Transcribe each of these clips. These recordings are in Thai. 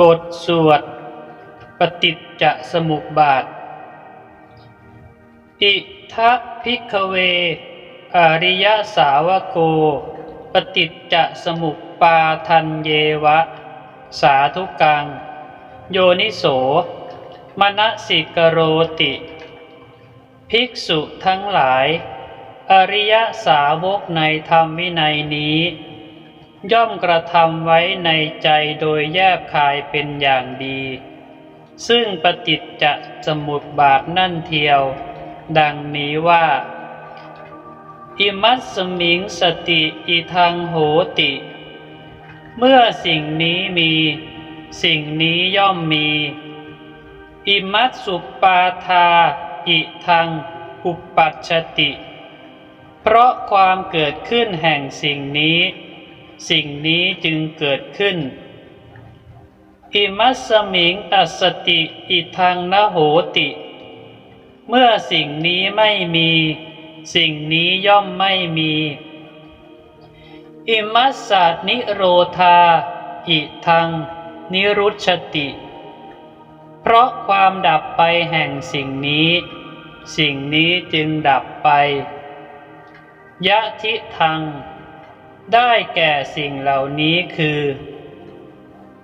บทสวด ปฏิจจสมุปบาท อิทะพิกเว อริยสาวโก ปฏิจจสมุปปาทันเยวะ สาธุกัง โยนิโส มณสิกโรติ ภิกษุทั้งหลาย อริยสาวกในธรรมวินัยนี้ ย่อมกระทำไว้ในใจโดยแยบคายเป็นอย่างดี ซึ่งปฏิจจสมุปบาทนั่นเทียว ดังนี้ว่าอิมัสสมิงสติอิทังโหติ เมื่อสิ่งนี้มี สิ่งนี้ย่อมมี อิมัสสุปาทา อิทังอุปัชติ เพราะความเกิดขึ้นแห่งสิ่งนี้ สิ่งนี้จึงเกิดขึ้น อิมัสมิงอัสติอิทังนโหติ เมื่อสิ่งนี้ไม่มี สิ่งนี้ย่อมไม่มี อิมัสสานิโรธา อิทัง นิรุชติ เพราะความดับไปแห่งสิ่งนี้ สิ่งนี้จึงดับไป ยะทิทัง ได้แก่สิ่งเหล่านี้คือ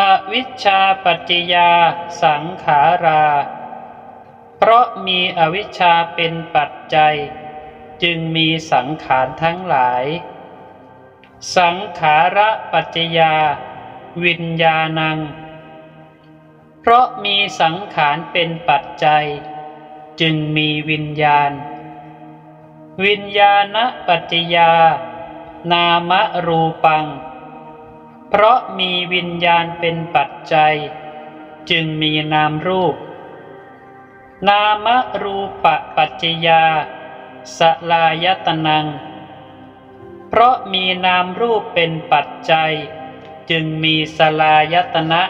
อวิชชาปัจจยาสังขารา เพราะมีอวิชชาเป็นปัจจัย จึงมีสังขารทั้งหลาย สังขาระปัจจยา วิญญาณัง เพราะมีสังขารเป็นปัจจัย จึงมีวิญญาณ วิญญาณปัจจยา นามรูปัง เพราะมีวิญญาณเป็นปัจจัย จึงมีนามรูป นามรูปปัจจยาสลายตนัง เพราะมีนามรูปเป็นปัจจัย จึงมีสลายตนะ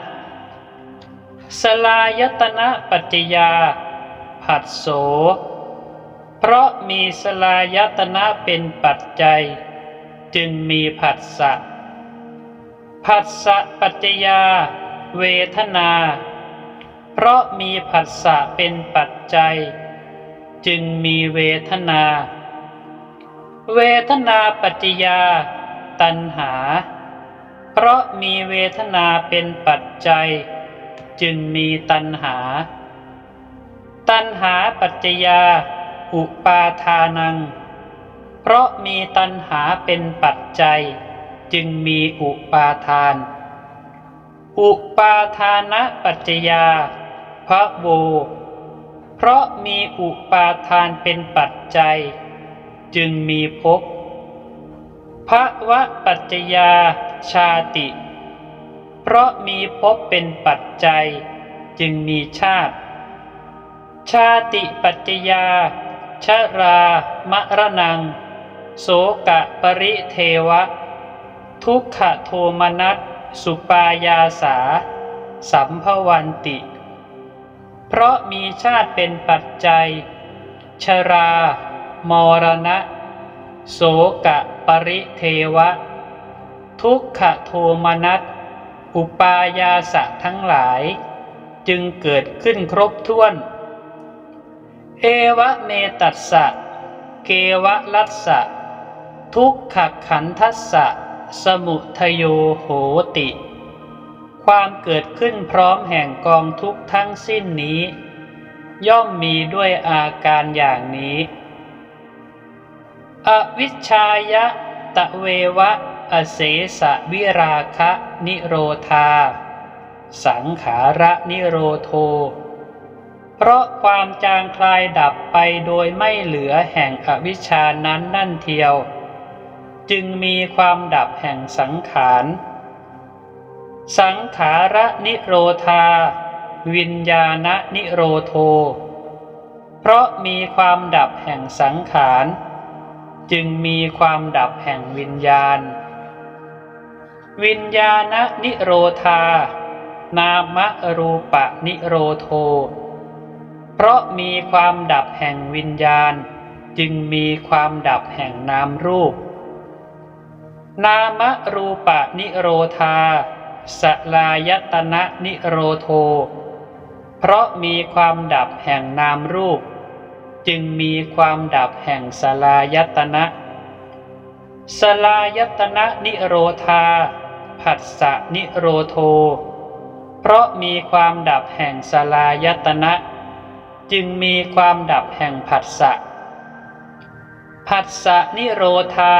สลายตนะปัจจยา ผัสโส เพราะมีสลายตนะเป็นปัจจัย จึงมีผัสสะ ผัสสะปัจจยา เวทนา เพราะมีผัสสะเป็นปัจจัย จึงมีเวทนา เวทนาปัจจยา ตัณหา เพราะมีเวทนาเป็นปัจจัย จึงมีตัณหา ตัณหาปัจจยา อุปาทานัง เพราะมีตัณหาเป็นปัจจัย จึงมีอุปาทาน อุปาทานะปัจจยาพระโว เพราะมีอุปาทานเป็นปัจจัย จึงมีภพภวะปัจจยาชาติ เพราะมีภพเป็นปัจจัย จึงมีชาติ ชาติปัจจยาชรามรณัง โสกะปริเทวะ ทุกขโทมนัสสุปายาสา สัมภวันติ เพราะมีชาติเป็นปัจจัย ชรา มรณะ โสกะปริเทวะ ทุกขโทมนัสอุปายาสะทั้งหลาย จึงเกิดขึ้นครบถ้วน เอวะเมตัสสะ เกวะลัสสะ ทุกขขันทัสสะ สมุทโยโหติ ความเกิดขึ้นพร้อมแห่งกองทุกทั้งสิ้นนี้ ย่อมมีด้วยอาการอย่างนี้ อวิชชายะตะเววะ อเสสะวิราคะ นิโรธา สังขาระนิโรโทเพราะความจางคลายดับไปโดยไม่เหลือแห่งอวิชานั้นนั่นเทียว จึงมีความดับแห่งสังขาร สังขาระนิโรธา วิญญาณนิโรโท เพราะมีความดับแห่งสังขาร จึงมีความดับแห่งวิญญาณ วิญญาณนิโรธา นามรูปะนิโรโท เพราะมีความดับแห่งวิญญาณ จึงมีความดับแห่งนามรูป นามรูปะนิโรธา สลายตนะนิโรโท เพราะมีความดับแห่งนามรูป จึงมีความดับแห่งสลายตนะ สลายตนะนิโรธา ผัสสะนิโรโท เพราะมีความดับแห่งสลายตนะ จึงมีความดับแห่งผัสสะ ผัสสะนิโรธา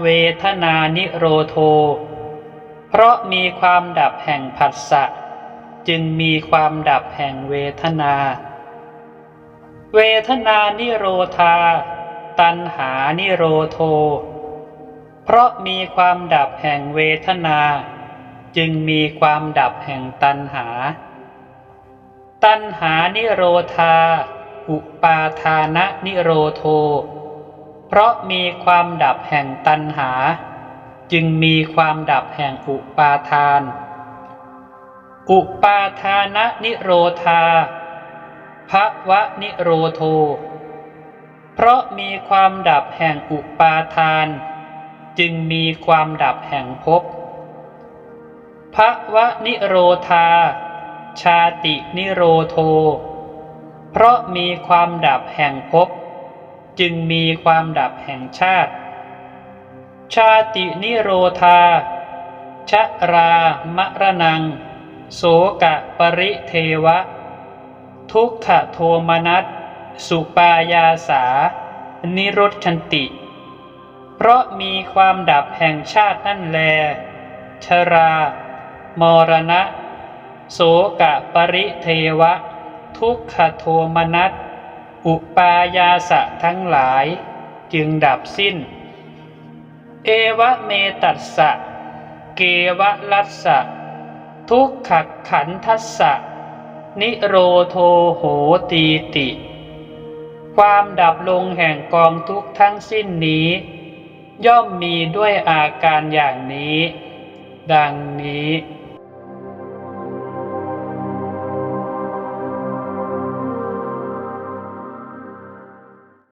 เวทนานิโรโท เพราะมีความดับแห่งผัสสะจึงมีความดับแห่งเวทนา เวทนานิโรธา ตัณหานิโรโท เพราะมีความดับแห่งเวทนา จึงมีความดับแห่งตัณหา ตัณหานิโรธา อุปาทานะนิโรโท เพราะมีความดับแห่งตัณหา จึงมีความดับแห่งอุปาทาน อุปาทานะนิโรธาภวะนิโรโท เพราะมีความดับแห่งอุปาทาน จึงมีความดับแห่งภพภวะนิโรธา ชาตินิโรโท เพราะมีความดับแห่งภพ จึงมีความดับแห่งชาติ ชาตินิโรธา ชรามรณัง โสกะปริเทวะ ทุกขโทมนัส สุปายาสา นิรุชชันติ เพราะมีความดับแห่งชาตินั่นแล ชรา มรณะ โสกะปริเทวะ ทุกขโทมนัส อุปายาสะทั้งหลายจึงดับสิ้น เอวะเมตัสสะ เกวะลัสสะ ทุกขขันทัสสะ นิโรโทโหตีติ ความดับลงแห่งกองทุกทั้งสิ้นนี้ ย่อมมีด้วยอาการอย่างนี้ ดังนี้